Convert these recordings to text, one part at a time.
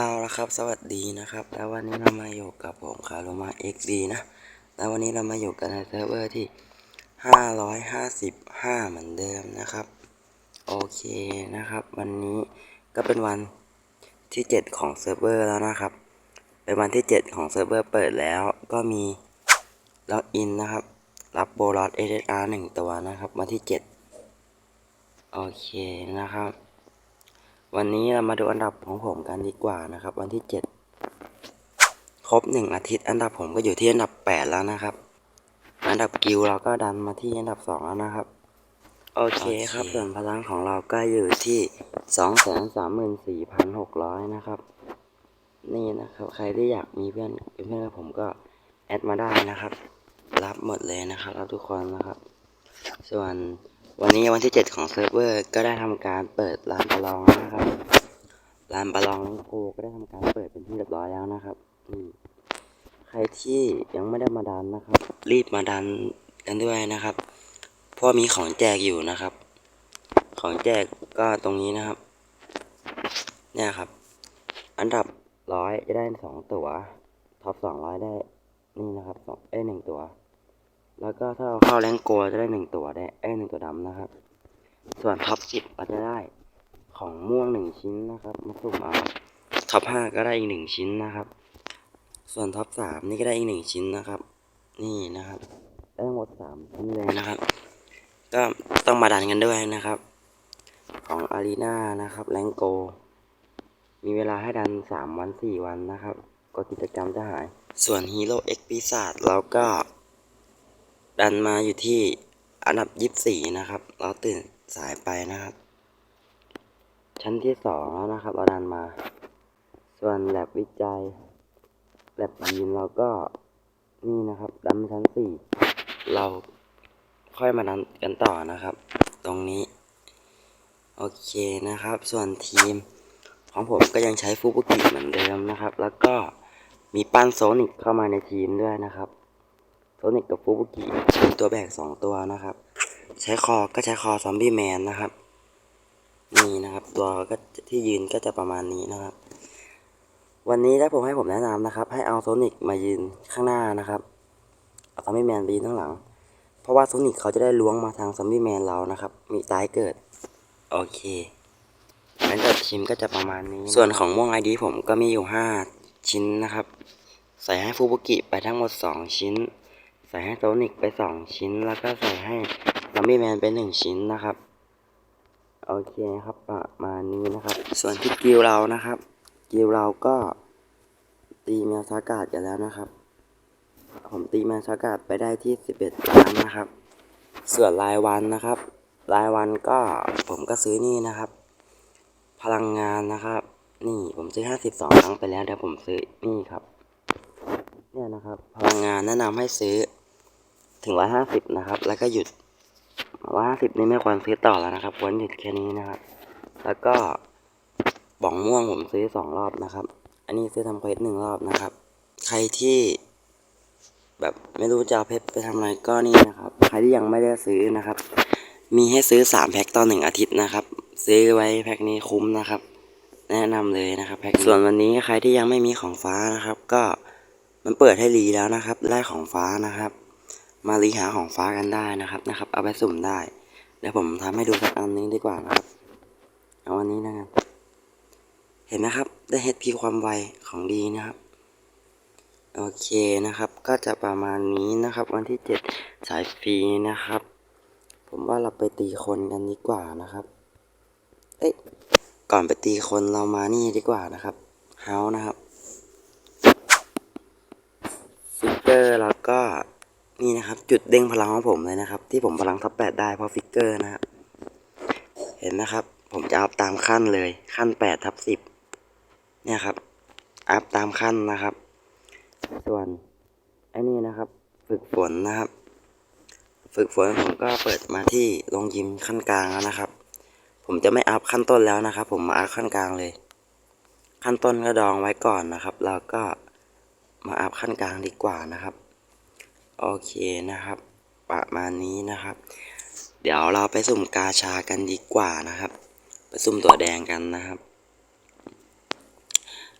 เอาละครับ สวัสดีนะครับ แล้ววันนี้เรามาอยู่กับผมคารุมา XD นะ แล้ววันนี้เรามาอยู่กันในเซิร์ฟเวอร์ที่ 555 เหมือนเดิมนะครับ โอเคนะครับ วันนี้ก็เป็นวันที่ 7 ของเซิร์ฟเวอร์แล้วนะครับ เป็นวันที่ 7 ของเซิร์ฟเวอร์เปิดแล้ว ก็มีล็อกอินนะครับ รับโบลอส SSR 1 ตัวนะครับ วันที่ 7 โอเคนะครับ วันนี้เรามาดูอันดับของผมกันดีกว่านะครับ วันที่ 7 ครบ 1 อาทิตย์ อันดับผมก็อยู่ที่อันดับ 8 แล้วนะครับ อันดับกิลด์เราก็ดันมาที่อันดับ 2 แล้วนะครับ โอเคครับ ส่วนพลังของเราก็อยู่ที่234,600 นะครับ นี่นะครับ ใครที่อยากมีเพื่อนเป็นเพื่อนกับผมก็แอดมาได้นะครับ รับหมดเลยนะครับรับทุกคนนะครับ ส่วน วันนี้วันที่ 7 ของเซิร์ฟเวอร์ก็ได้ทำการเปิดลานประลองนะครับลานประลองโอก็ได้ทำการเปิดเป็นที่เรียบร้อยแล้วนะครับนี่ใครที่ยังไม่ได้มาดันนะครับ รีบมาดันกันด้วยนะครับเพราะมีของแจกอยู่นะครับ ของแจกก็ตรงนี้นะครับ เนี่ยครับ อันดับร้อยจะได้สองตัวท็อปสองร้อยได้นี่นะครับสองเอ้หนึ่งตัว แล้วก็ถ้าเราเข้าแรงโกลจะได้หนึ่งตัวได้เอ้หนึ่งตัวดำนะครับ ส่วนท็อปสิบเราจะได้ของม่วงหนึ่งชิ้นนะครับมาสุ่มเอาท็อปห้าก็ได้อีกหนึ่งชิ้นนะครับ ส่วนท็อปสามนี่ก็ได้อีกหนึ่งชิ้นนะครับ นี่นะครับได้หมดสามชิ้นเลยนะครับ ก็ต้องมาดันกันด้วยนะครับ ของอารีนานะครับแรงโกมีเวลาให้ดันสามวันสี่วันนะครับ ก็กิจกรรมจะหาย ส่วนฮีโร่เอ็กปีศาจเราก็ ดันมาอยู่ที่อันดับยี่สี่นะครับ เราตื่นสายไปนะครับ ชั้นที่สองแล้วนะครับ เราดันมา ส่วนแลบวิจัยแลบยีนเราก็นี่นะครับ ดันมาชั้นสี่เราค่อยมาดันกันต่อนะครับ ตรงนี้ โอเคนะครับ ส่วนทีมของผมก็ยังใช้ฟูบุกิเหมือนเดิมนะครับ แล้วก็มีปั้นโซนิกเข้ามาในทีมด้วยนะครับ โซนิกกับฟูบุกิเป็นตัวแบกสองตัวนะครับ ใช้คอก็ใช้คอซอมบี้แมนนะครับ นี่นะครับ ตัวก็ที่ยืนก็จะประมาณนี้นะครับ วันนี้ถ้าผมให้ผมแนะนำนะครับ ให้เอาโซนิกมายืนข้างหน้านะครับ เอาซอมบี้แมนไปยืนข้างหลัง เพราะว่าโซนิกเขาจะได้ล้วงมาทางซอมบี้แมนเรานะครับ มีตายเกิด โอเคงั้นจบทีมก็จะประมาณนี้ ส่วนของม่วงไอดีผมก็มีอยู่ห้าชิ้นนะครับ ใส่ให้ฟูบุกิไปทั้งหมดสองชิ้น ใส่ให้โซนิกไปสองชิ้นแล้วก็ใส่ให้ซัมบี้แมนไปหนึ่งชิ้นนะครับ โอเคครับประมาณนี้นะครับ ส่วนที่กิลเรานะครับ กิลเราก็ตีแมวซากาดกันแล้วนะครับ ผมตีแมวซากาดไปได้ที่สิบเอ็ดล้านนะครับ ส่วนรายวันนะครับ รายวันก็ผมก็ซื้อนี่นะครับ พลังงานนะครับ นี่ผมซื้อห้าสิบสองครั้งไปแล้วเดี๋ยวผมซื้อนี่ครับ เนี่ยนะครับ พลังงานแนะนำให้ซื้อ ถึงร้อยห้าสิบนะครับ แล้วก็หยุดร้อยห้าสิบนี่ไม่ควรซื้อต่อแล้วนะครับ ควรหยุดแค่นี้นะครับ แล้วก็บ่องม่วงผมซื้อสองรอบนะครับ อันนี้ซื้อทำเควสหนึ่งรอบนะครับ ใครที่แบบไม่รู้จะเอาเพชรไปทำอะไรก็นี่นะครับ ใครที่ยังไม่ได้ซื้อนะครับ มีให้ซื้อสามแพ็คต่อหนึ่งอาทิตย์นะครับ ซื้อไว้แพ็คนี้คุ้มนะครับ แนะนำเลยนะครับแพ็คส่วนวันนี้ใครที่ยังไม่มีของฟ้านะครับ ก็มันเปิดให้รีแล้วนะครับได้ของฟ้านะครับ มารีหาของฟ้ากันได้นะครับนะครับ เอาไปสุ่มได้ เดี๋ยวผมทำให้ดูสักอันนี้ดีกว่านะครับ เอาอันนี้นะครับ เห็นไหมครับ ได้เฮดพีความไวของดีนะครับ โอเคนะครับ ก็จะประมาณนี้นะครับ วันที่เจ็ดสายฟรีนะครับ ผมว่าเราไปตีคนกันดีกว่านะครับ เอ้ยก่อนไปตีคนเรามานี่ดีกว่านะครับ เฮานะครับ ฟิกเกอร์แล้วก็ นี่นะครับ จุดเด้งพลังของผมเลยนะครับ ที่ผมพลังท็อปแปดได้เพราะฟิกเกอร์นะครับเห็นนะครับ ผมจะอัพตามขั้นเลยขั้นแปดทับสิบเนี่ยครับอัพตามขั้นนะครับ ส่วนไอ้นี่นะครับ ฝึกฝนนะครับ ฝึกฝนผมก็เปิดมาที่ลงยิมขั้นกลางแล้วนะครับ ผมจะไม่อัพขั้นต้นแล้วนะครับ ผมมาอัพขั้นกลางเลย ขั้นต้นก็ดองไว้ก่อนนะครับ แล้วก็มาอัพขั้นกลางดีกว่านะครับ โอเคนะครับ ประมาณนี้นะครับ เดี๋ยวเราไปสุ่มกาชากันดีกว่านะครับ ไปสุ่มตัวแดงกันนะครับ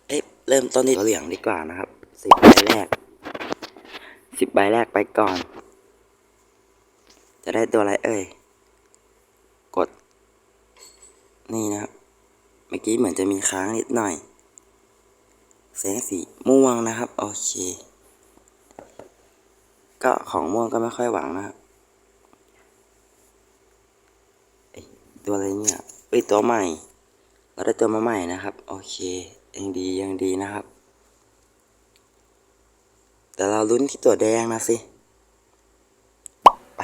เอ้เริ่มต้นที่ตัวเหลืองดีกว่านะครับสิบใบแรกสิบใบแรกไปก่อน จะได้ตัวอะไรเอ่ยกด นี่นะครับ เมื่อกี้เหมือนจะมีค้างนิดหน่อยแสงสีม่วงนะครับ โอเค ก็ของม่วงก็ไม่ค่อยหวังนะครับตัวอะไรเนี่ยเอ้ยตัวใหม่ เราได้ตัวมาใหม่นะครับ โอเค ยังดียังดีนะครับ แต่เราลุ้นที่ตัวแดงนะสิ ไป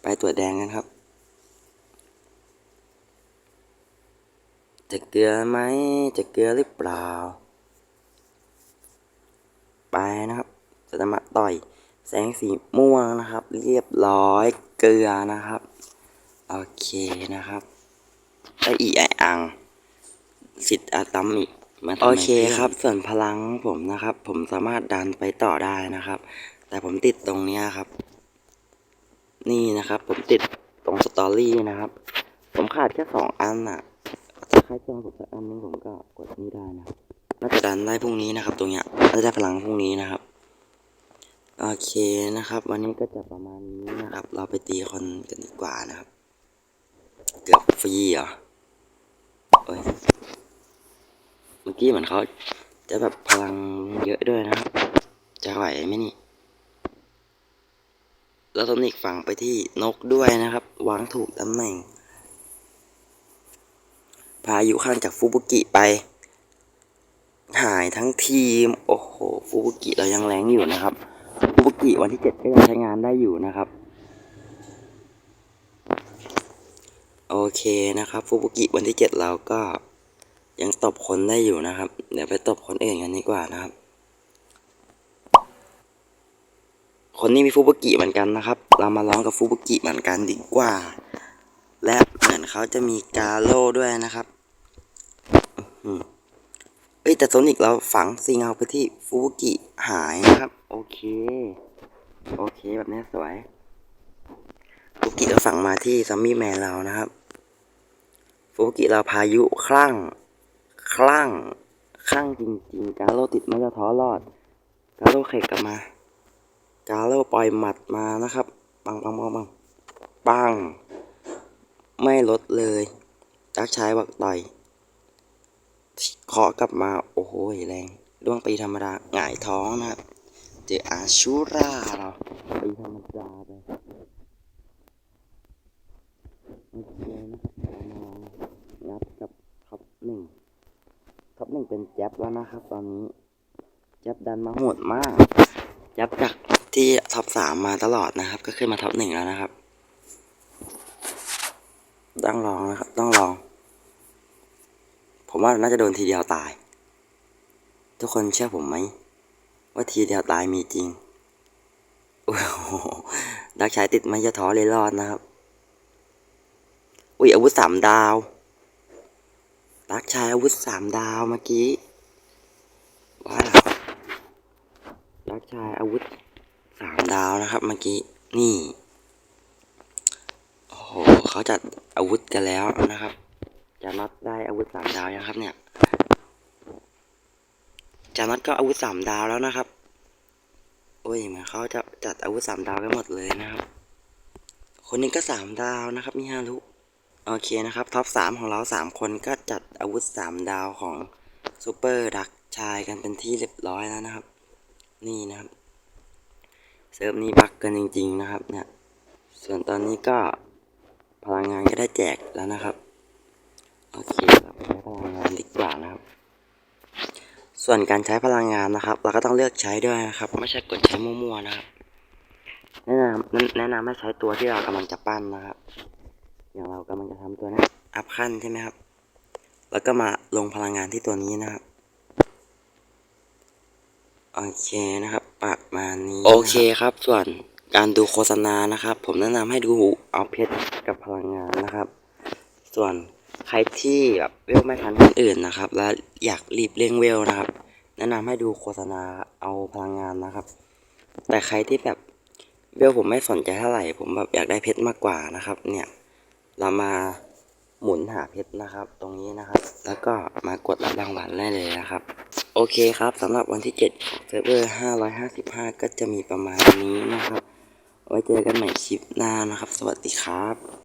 ไปตัวแดงกันครับ จะเกลือไหม จะเกลือหรือเปล่า ไปนะครับจะมาต่อย แสงสีม่วงนะครับ เรียบร้อยเกลือนะครับ โอเคนะครับได้อีไออังสิทธิ์อาตัมอีกมาโอเคครับ ส่วนพลังผมนะครับ ผมสามารถดันไปต่อได้นะครับ แต่ผมติดตรงเนี้ยครับ นี่นะครับ ผมติดตรงสตอรี่นะครับ ผมขาดแค่สองอันน่ะถ้าใครเจอผมสักอันนึงผมก็กดนี่ได้นะครับน่าจะดันได้พรุ่งนี้นะครับ ตรงเนี้ยน่าจะได้พลังพรุ่งนี้นะครับ โอเคนะครับ วันนี้ก็จะประมาณนี้นะครับ เราไปตีคนกันดีกว่านะครับ เกือบฟรีเหรอโอ้ยเมื่อกี้เหมือนเขาจะแบบพลังเยอะด้วยนะครับ จะไหวไหมนี่ แล้วตอนนี้ฝังไปที่นกด้วยนะครับ วางถูกตำแหน่ง พายุข้างจากฟูบุกิไป หายทั้งทีม โอ้โห ฟูบุกิเรายังแรงอยู่นะครับ กิวันที่เจ็ดก็ยังใช้งานได้อยู่นะครับ โอเคนะครับฟูบุกิวันที่เจ็ดเราก็ยังตบคนได้อยู่นะครับ เดี๋ยวไปตบคนอื่นกันดีกว่านะครับ คนนี้มีฟูบุกิเหมือนกันนะครับ เรามาร้องกับฟูบุกิเหมือนกันดีกว่า และเหมือนเขาจะมีกาโล่ด้วยนะครับอื้อหือเอ้ยแต่โซนิกเราฝังซีเงาไปที่ฟูบุกิหายนะครับ โอเค โอเคแบบนี้สวยฟุกิเราฝังมาที่ซัมมี่แมนเรานะครับฟุกิเราพายุคลั่ง คลั่ง คลั่งจริงๆ กาโลติดไม่จะท้อรอด กาโลเขกกลับมา กาโลปล่อยหมัดมานะครับปังปังปังปังปัง ไม่ลดเลยจักชายบักต่อยเคาะกลับมา โอ้โหแรงดวงปีธรรมดาหงายท้องนะครับ เจออาชูราเราไปธรรมดาไปโอเคนะครับเรามาลองงัดกับท็อปหนึ่งท็อปหนึ่งเป็นแจ๊บแล้วนะครับ ตอนนี้แจ๊บดันมาโหดมากแจ๊บจากที่ท็อปสามมาตลอดนะครับ ก็ขึ้นมาท็อปหนึ่งแล้วนะครับต้องลองนะครับ ต้องลอง ผมว่าน่าจะโดนทีเดียวตาย ทุกคนเชื่อผมไหม ว่าทีเดียวตายมีจริง โอ้โหดักชายติดไม่จะท้อเลยรอดนะครับ อุ้ยอาวุธสามดาวดักชายอาวุธสามดาวเมื่อกี้ว้าวดักชายอาวุธสามดาวนะครับ เมื่อกี้ นี่ โอ้โหเขาจัดอาวุธกันแล้วนะครับ จะน็อตได้อาวุธสามดาวยังครับเนี่ย จานัทก็อาวุธสามดาวแล้วนะครับ โอ้ยเหมือนเขาจะจัดอาวุธสามดาวกันหมดเลยนะครับ คนนี้ก็สามดาวนะครับมิฮารุโอเคนะครับท็อปสามของเราสามคนก็จัดอาวุธสามดาวของซูเปอร์ดักชายกันเป็นที่เรียบร้อยแล้วนะครับ นี่นะครับเซิร์ฟนี้บักกันจริง ๆ นะครับ เนี่ย ส่วนตอนนี้ก็พลังงานก็ได้แจกแล้วนะครับ โอเคเราไปใช้พลังงานดีกว่านะครับ ส่วนการใช้พลังงานนะครับ เราก็ต้องเลือกใช้ด้วยนะครับ ไม่ใช่กดใช้มั่วๆนะครับ แนะนำแนะนำให้ใช้ตัวที่เรากำลังจะปั้นนะครับ อย่างเรากำลังจะทำตัวนี้อัพขั้นใช่ไหมครับ แล้วก็มาลงพลังงานที่ตัวนี้นะครับโอเคนะครับประมาณนี้โอเคครับ ส่วนการดูโฆษณานะครับ ผมแนะนำให้ดูเอาเพชรกับพลังงานนะครับ ส่วน ใครที่แบบเวลไม่ทันคนอื่นนะครับ และอยากรีบเร่งเวลนะครับ แนะนำให้ดูโฆษณาเอาพลังงานนะครับ แต่ใครที่แบบเวลผมไม่สนใจเท่าไหร่ ผมแบบอยากได้เพชรมากกว่านะครับ เนี่ยเรามาหมุนหาเพชรนะครับ ตรงนี้นะครับ แล้วก็มากดรับรางวัลได้เลยนะครับ โอเคครับสำหรับวันที่7เซิร์ฟเวอร์555 ก็จะมีประมาณนี้นะครับ ไว้เจอกันใหม่คลิปหน้านะครับ สวัสดีครับ